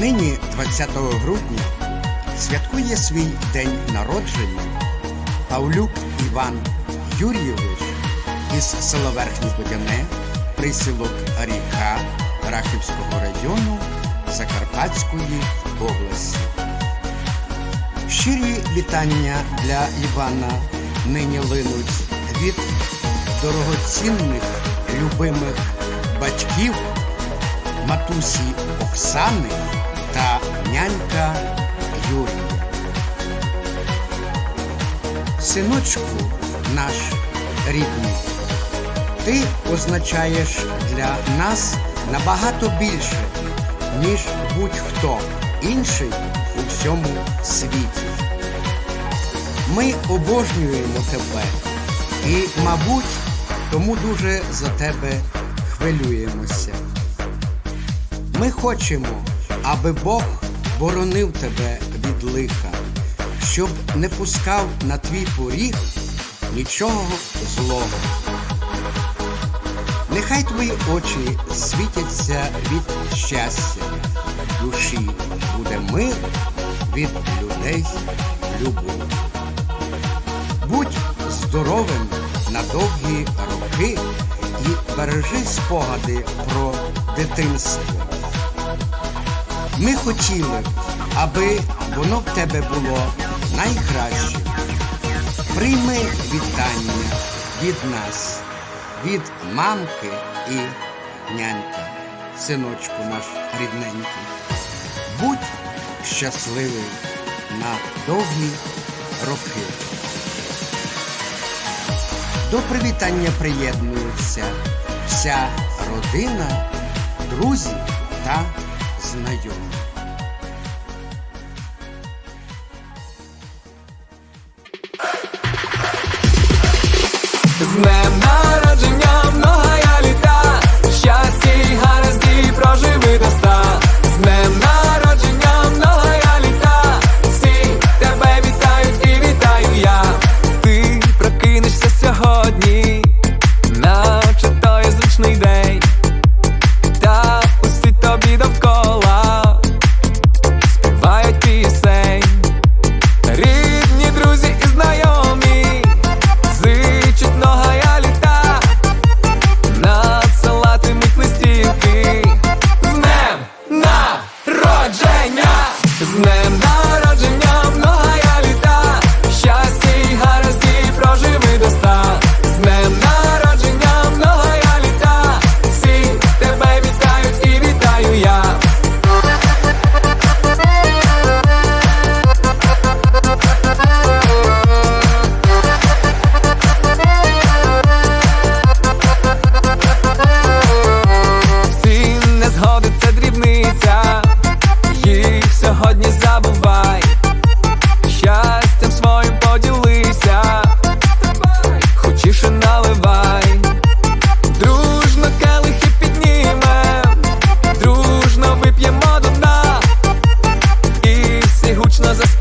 Нині, 20 грудня, святкує свій день народження Павлюк Іван Юрійович із села Верхнє Водяне, присілок Ріка Рахівського району Закарпатської області. Щирі вітання для Івана нині линуть від дорогоцінних любимих батьків матусі Оксани та нянька Юрія. Синочку наш рідний, ти означаєш для нас набагато більше, ніж будь-хто інший у всьому світі. Ми обожнюємо тебе і, мабуть, тому дуже за тебе хвилюємося. Ми хочемо, аби Бог боронив тебе від лиха, щоб не пускав на твій поріг нічого злого. Нехай твої очі світяться від щастя, душі буде мир від людей любов. Будь здоровим на довгі роки і бережи спогади про дитинство. Ми хотіли, аби воно в тебе було найкраще. Прийми вітання від нас, від мамки і нянька, синочку наш рідненький. Будь щасливий на довгі роки. До привітання приєднуються вся родина, друзі та знайомі. З was